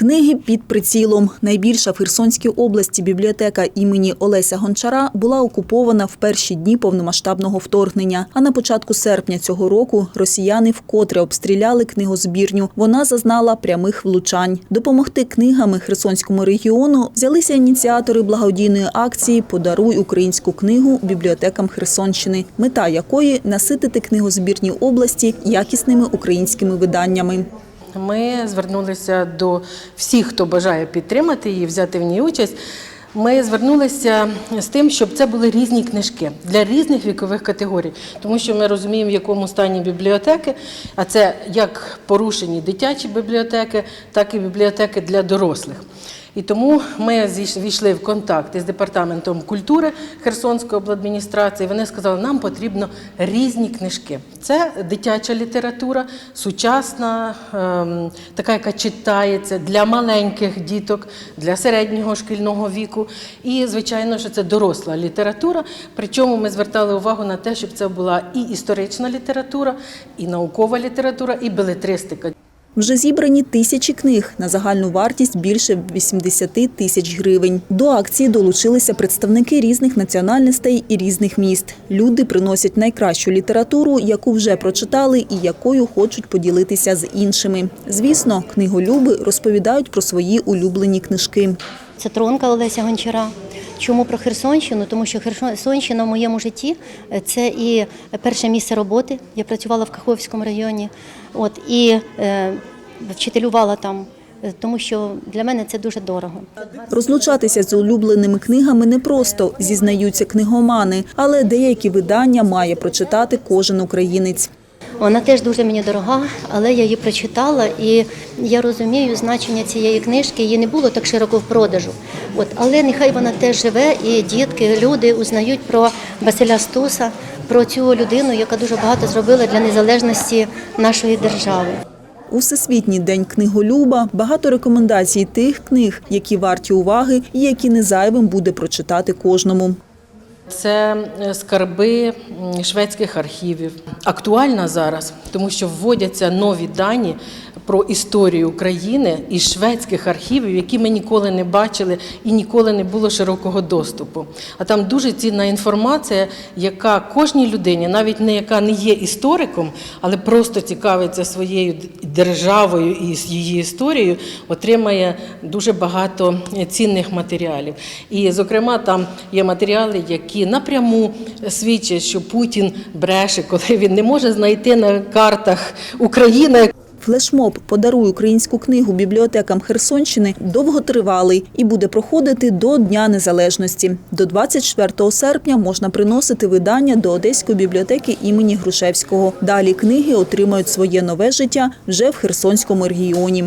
Книги під прицілом. Найбільша в Херсонській області бібліотека імені Олеся Гончара була окупована в перші дні повномасштабного вторгнення. А на початку серпня цього року росіяни вкотре обстріляли книгозбірню. Вона зазнала прямих влучань. Допомогти книгами Херсонському регіону взялися ініціатори благодійної акції Подаруй українську книгу бібліотекам Херсонщини, мета якої наситити книгозбірні області якісними українськими виданнями. Ми звернулися до всіх, хто бажає підтримати її, взяти в ній участь. Ми звернулися з тим, щоб це були різні книжки для різних вікових категорій, тому що ми розуміємо, в якому стані бібліотеки, а це як порушені дитячі бібліотеки, так і бібліотеки для дорослих. І тому ми війшли в контакт із департаментом культури Херсонської обладміністрації. Вони сказали, нам потрібно різні книжки. Це дитяча література, сучасна, ем, така, яка читається для маленьких діток, для середнього шкільного віку. І, звичайно, що це доросла література. Причому ми звертали увагу на те, щоб це була і історична література, і наукова література, і белетристика. Вже зібрані тисячі книг на загальну вартість більше 80 тисяч гривень. До акції долучилися представники різних національностей і різних міст. Люди приносять найкращу літературу, яку вже прочитали і якою хочуть поділитися з іншими. Звісно, книголюби розповідають про свої улюблені книжки. Це тронка Олеся Гончара. Чому про Херсонщину? Тому що Херсонщина в моєму житті е, це і перше місце роботи. Я працювала в Каховському районі, от і е, вчителювала там, е, тому що для мене це дуже дорого. Розлучатися з улюбленими книгами непросто, зізнаються книгомани, але деякі видання має прочитати кожен українець. Вона теж дуже мені дорога, але я її прочитала і я розумію значення цієї книжки. Її не було так широко в продажу. От, але нехай вона теж живе, і дітки, люди узнають про Василя Стуса, про цю людину, яка дуже багато зробила для незалежності нашої держави. У Всесвітній день книголюба багато рекомендацій тих книг, які варті уваги і які не зайвим буде прочитати кожному. Це е, скарби шведських архівів. Актуальна зараз, тому що вводяться нові дані про історію України із шведських архівів, які ми ніколи не бачили і ніколи не було широкого доступу. А там дуже цінна інформація, яка кожній людині, навіть не яка не є істориком, але просто цікавиться своєю державою і її історією, отримає дуже багато цінних матеріалів. І, зокрема, там є матеріали, які напряму свідчать, що Путін бреше, коли він не може знайти на картах України. Флешмоб Подаруй українську книгу бібліотекам Херсонщини довготривалий і буде проходити до Дня Незалежності. До 24 серпня можна приносити видання до Одеської бібліотеки імені Грушевського. Далі книги отримають своє нове життя вже в Херсонському регіоні.